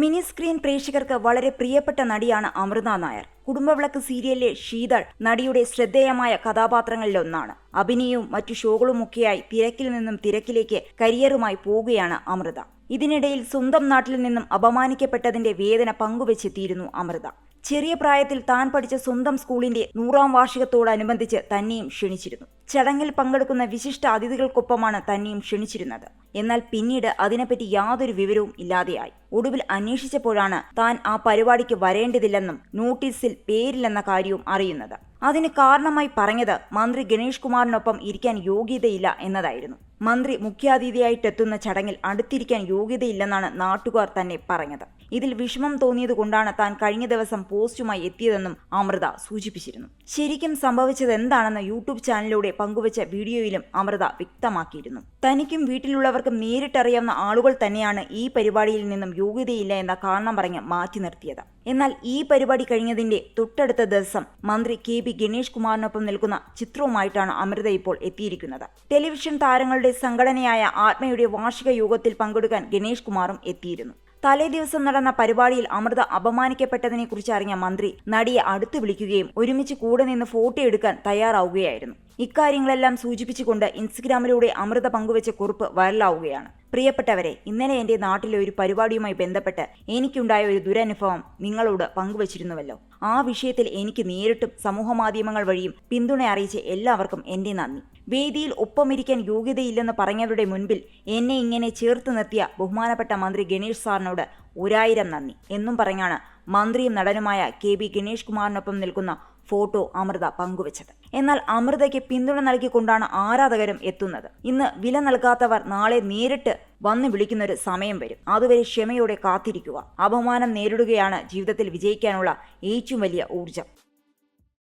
Mini screen പ്രേക്ഷകർക്ക് വളരെ പ്രിയപ്പെട്ട നടിയാണ് അമൃത നായർ. കുടുംബവിളക്ക് സീരിയലിലെ ശീതൾ നടിയുടെ ശ്രദ്ധേയമായ കഥാപാത്രങ്ങളിലൊന്നാണ്. അഭിനയവും മറ്റു ഷോകളുമൊക്കെയായി തിരക്കിൽ നിന്നും തിരക്കിലേക്ക് കരിയറുമായി പോവുകയാണ് അമൃത. ഇതിനിടയിൽ സ്വന്തം നാട്ടിൽ നിന്നും അപമാനിക്കപ്പെട്ടതിന്റെ വേദന പങ്കുവെച്ചെത്തിയിരുന്നു അമൃത. ചെറിയ പ്രായത്തിൽ താൻ പഠിച്ച സ്വന്തം സ്കൂളിന്റെ നൂറാം വാർഷികത്തോടനുബന്ധിച്ച് തന്നെയും ക്ഷണിച്ചിരുന്നു. ചടങ്ങിൽ പങ്കെടുക്കുന്ന വിശിഷ്ട അതിഥികൾക്കൊപ്പമാണ് തന്നെയും ക്ഷണിച്ചിരുന്നത്. എന്നാൽ പിന്നീട് അതിനെപ്പറ്റി യാതൊരു വിവരവും ഇല്ലാതെയായി. ഒടുവിൽ അന്വേഷിച്ചപ്പോഴാണ് താൻ ആ പരിപാടിക്ക് വരേണ്ടതില്ലെന്നും നോട്ടീസിൽ പേരില്ലെന്ന കാര്യവും അറിയുന്നത്. അതിന് കാരണമായി പറഞ്ഞത് മന്ത്രി ഗണേഷ് കുമാറിനൊപ്പം ഇരിക്കാൻ യോഗ്യതയില്ല എന്നതായിരുന്നു. മന്ത്രി മുഖ്യാതിഥിയായിട്ടെത്തുന്ന ചടങ്ങിൽ അടുത്തിരിക്കാൻ യോഗ്യതയില്ലെന്നാണ് നാട്ടുകാർ തന്നെ പറഞ്ഞത്. ഇതിൽ വിഷമം തോന്നിയതുകൊണ്ടാണ് താൻ കഴിഞ്ഞ ദിവസം പോസ്റ്റുമായി എത്തിയതെന്നും അമൃത സൂചിപ്പിച്ചിരുന്നു. ശരിക്കും സംഭവിച്ചത് എന്താണെന്ന് യൂട്യൂബ് ചാനലിലൂടെ പങ്കുവച്ച വീഡിയോയിലും അമൃത വ്യക്തമാക്കിയിരുന്നു. തനിക്കും വീട്ടിലുള്ളവർക്കും നേരിട്ടറിയാവുന്ന ആളുകൾ തന്നെയാണ് ഈ പരിപാടിയിൽ നിന്നും യോഗ്യതയില്ല എന്ന കാരണം പറഞ്ഞ് മാറ്റി നിർത്തിയത്. എന്നാൽ ഈ പരിപാടി കഴിഞ്ഞതിന്റെ തൊട്ടടുത്ത ദിവസം മന്ത്രി കെ പി ഗണേഷ് കുമാറിനൊപ്പം നിൽക്കുന്ന ചിത്രവുമായിട്ടാണ് അമൃത ഇപ്പോൾ എത്തിയിരിക്കുന്നത്. ടെലിവിഷൻ താരങ്ങളുടെ സംഘടനയായ ആത്മയുടെ വാർഷിക യോഗത്തിൽ പങ്കെടുക്കാൻ ഗണേഷ് കുമാറും എത്തിയിരുന്നു. തലേ ദിവസം നടന്ന പരിപാടിയിൽ അമൃത അപമാനിക്കപ്പെട്ടതിനെ കുറിച്ച് അറിഞ്ഞ മന്ത്രി നടിയെ അടുത്തു വിളിക്കുകയും ഒരുമിച്ച് കൂടെ നിന്ന് ഫോട്ടോ എടുക്കാൻ തയ്യാറാവുകയായിരുന്നു. ഇക്കാര്യങ്ങളെല്ലാം സൂചിപ്പിച്ചുകൊണ്ട് ഇൻസ്റ്റഗ്രാമിലൂടെ അമൃത പങ്കുവച്ച കുറിപ്പ് വൈറലാവുകയാണ്. പ്രിയപ്പെട്ടവരെ ഇന്നലെ എന്റെ നാട്ടിലെ ഒരു പരിപാടിയുമായി ബന്ധപ്പെട്ട് എനിക്കുണ്ടായ ഒരു ദുരനുഭവം നിങ്ങളോട് പങ്കുവച്ചിരുന്നുവല്ലോ. ആ വിഷയത്തിൽ എനിക്ക് നേരിട്ടും സമൂഹമാധ്യമങ്ങൾ വഴിയും പിന്തുണ അറിയിച്ച എല്ലാവർക്കും എന്റെ നന്ദി. വേദിയിൽ ഒപ്പമിരിക്കാൻ യോഗ്യതയില്ലെന്ന് പറഞ്ഞവരുടെ മുൻപിൽ എന്നെ ഇങ്ങനെ ചേർത്ത് നിർത്തിയ ബഹുമാനപ്പെട്ട മന്ത്രി ഗണേഷ് സാറിനോട് ഒരായിരം നന്ദി. എന്നും പറഞ്ഞാണ് മന്ത്രിയും നടനുമായ കെ ബി ഗണേഷ് കുമാറിനൊപ്പം നിൽക്കുന്ന ഫോട്ടോ അമൃത പങ്കുവച്ചത്. എന്നാൽ അമൃതയ്ക്ക് പിന്തുണ നൽകിക്കൊണ്ടാണ് ആരാധകരും എത്തുന്നത്. ഇന്ന് വില നൽകാത്തവർ നാളെ നേരിട്ട് വന്ന് വിളിക്കുന്നൊരു സമയം വരും. അതുവരെ ക്ഷമയോടെ കാത്തിരിക്കുക. അപമാനം നേരിടുകയാണ് ജീവിതത്തിൽ വിജയിക്കാനുള്ള ഏറ്റവും വലിയ ഊർജം